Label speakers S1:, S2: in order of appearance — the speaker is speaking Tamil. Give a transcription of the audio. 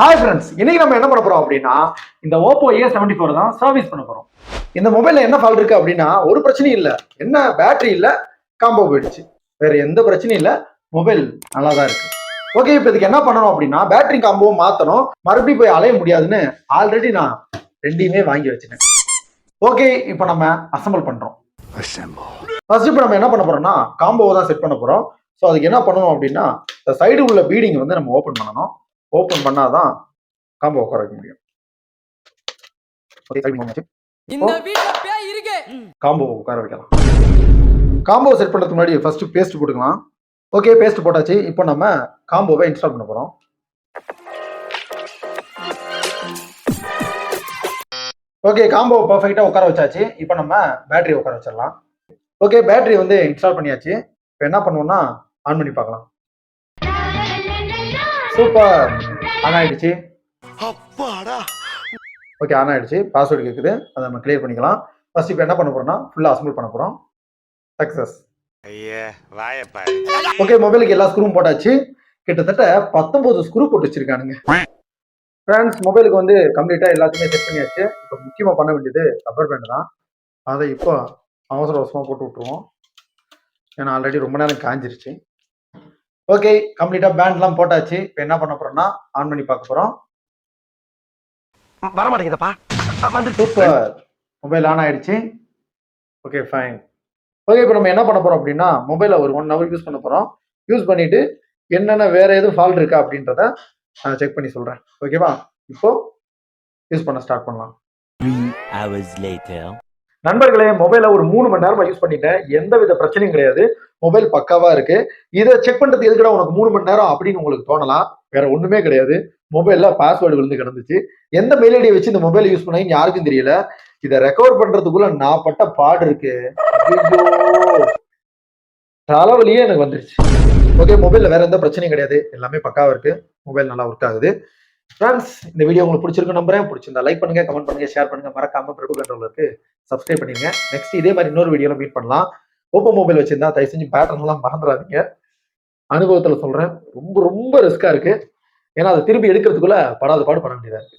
S1: ஹாய் ஃப்ரெண்ட்ஸ் இன்னைக்கு நம்ம என்ன பண்ண போறோம் அப்படின்னா இந்த ஓப்போ ஏ செவன்டி ஃபோர் தான் சர்வீஸ் பண்ண போறோம். இந்த மொபைல்ல என்ன ஃபால்ட் இருக்கு அப்படின்னா ஒரு பிரச்சனையும் இல்லை. என்ன? பேட்டரி இல்ல காம்போ போயிடுச்சு. வேற எந்த பிரச்சனையும் இல்லை மொபைல் நல்லா தான் இருக்கு. ஓகே இப்போ இதுக்கு என்ன பண்ணணும் அப்படின்னா பேட்டரி காம்போ மாத்தணும். மறுபடியும் போய் அலைய முடியாதுன்னு ஆல்ரெடி நான் ரெண்டையுமே வாங்கி வச்சிட்டேன். ஓகே இப்போ நம்ம அசம்பிள் பண்றோம். ஃபர்ஸ்ட் இப்போ நம்ம என்ன பண்ண போறோம்னா காம்போவை தான் செட் பண்ண போறோம். ஸோ அதுக்கு என்ன பண்ணணும் அப்படின்னா இந்த சைடு உள்ள பீடிங் வந்து நம்ம ஓப்பன் பண்ணணும். ஓப்பன் பண்ணாதான் காம்போ உட்கார வைக்க முடியும் காம்போ உட்கார வைக்கலாம். காம்போ செட் பண்ணுறதுக்கு முன்னாடி ஃபர்ஸ்ட் பேஸ்ட் போட்டுக்கலாம். ஓகே பேஸ்ட் போட்டாச்சு. இப்போ நம்ம காம்போவை இன்ஸ்டால் பண்ண போகிறோம் ஓகே காம்போ பர்ஃபெக்டாக உட்கார வச்சாச்சு. இப்போ நம்ம பேட்டரி உட்கார வச்சிடலாம். ஓகே பேட்டரி வந்து இன்ஸ்டால் பண்ணியாச்சு. இப்போ என்ன பண்ணுவோம்னா ஆன் பண்ணி பார்க்கலாம். சூப்பர் ஆன் ஆயிடுச்சு.
S2: அப்பாடா.
S1: ஓகே ஆன் ஆயிடுச்சு. பாஸ்வேர்டு கேட்குது அதை நம்ம கிளியர் பண்ணிக்கலாம். ஃபர்ஸ்ட் இப்போ என்ன பண்ண போறோம்னா ஃபுல்லாக அசம்பிள் பண்ண போகிறோம் சக்ஸஸ்
S2: வாயப்பா
S1: ஓகே மொபைலுக்கு எல்லா ஸ்க்ரூவும் போட்டாச்சு. கிட்டத்தட்ட பத்தொன்பது ஸ்க்ரூ போட்டு வச்சிருக்கானுங்க. ஃப்ரெண்ட்ஸ் மொபைலுக்கு வந்து கம்ப்ளீட்டாக எல்லாத்தையுமே செட் பண்ணியாச்சு. இப்போ முக்கியமாக பண்ண வேண்டியது ரப்பர் பேண்ட் தான். அதை இப்போ அவசர அவசரமாக போட்டு விட்ருவோம் ஏன்னா ஆல்ரெடி ரொம்ப நேரம் காஞ்சிருச்சு. ஓகே கம்ப்ளீட்டாக பேண்ட்லாம் போட்டாச்சு. இப்போ என்ன பண்ண போறோம்னா ஆன் பண்ணி பார்க்க போகிறோம்
S2: வர மாட்டேங்குதப்பா. வந்து
S1: சூப்பர் மொபைல் ஆன் ஆயிடுச்சு. ஓகே ஃபைன் ஓகே இப்போ நம்ம என்ன பண்ண போறோம் அப்படின்னா மொபைலை ஒரு ஒன் ஹவர் யூஸ் பண்ண போறோம். யூஸ் பண்ணிட்டு என்னென்ன வேற எதுவும் ஃபால்ட் இருக்கா அப்படின்றத நான் செக் பண்ணி சொல்றேன். ஓகேவா இப்போ யூஸ் பண்ண ஸ்டார்ட் பண்ணலாம்.
S3: Three hours later.
S1: நண்பர்களே மொபைலை ஒரு மூணு மணி நேரமா யூஸ் பண்ணிட்டேன். எந்த வித பிரச்சனையும் கிடையாது. மொபைல் பக்காவா இருக்கு. இதை செக் பண்றது எதுக்குடா உனக்கு மூணு மணி நேரம் அப்படின்னு உங்களுக்கு தோணலாம். வேற ஒண்ணுமே கிடையாது. மொபைல்ல பாஸ்வேர்டு விழுந்து கிடந்துச்சு. எந்த மெயில் ஐடியை வச்சு இந்த மொபைல் யூஸ் பண்ணி யாருக்கும் தெரியல. இதை ரெக்கவர் பண்றதுக்குள்ள நான் பட்ட பாடு இருக்கு. தலைவலியே எனக்கு வந்துருச்சு. ஓகே மொபைல்ல வேற எந்த பிரச்சனையும் கிடையாது. எல்லாமே பக்காவா இருக்கு. மொபைல் நல்லா ஒர்க் ஆகுது. ஃப்ரெண்ட்ஸ் இந்த வீடியோ உங்களுக்கு பிடிச்சிருக்கு நம்புறேன். பிடிச்சிருந்தா லைக் பண்ணுங்க கமெண்ட் பண்ணுங்க ஷேர் பண்ணுங்க. மறக்காம பிரபு கண்ட்ரோலருக்கு சப்ஸ்கிரைப் பண்ணிருங்க நெக்ஸ்ட் இதே மாதிரி இன்னொரு வீடியோல மீட் பண்ணலாம். ஓப்போ மொபைல் வச்சிருந்தா தயவு செஞ்சு பேட்டர்ன் எல்லாம் மறந்துடாதீங்க. அனுபவத்துல சொல்றேன். ரொம்ப ரொம்ப ரிஸ்கா இருக்கு. ஏன்னா அதை திருப்பி எடுக்கிறதுக்குள்ள படாத பாடு பண்ண வேண்டியதா இருக்கு.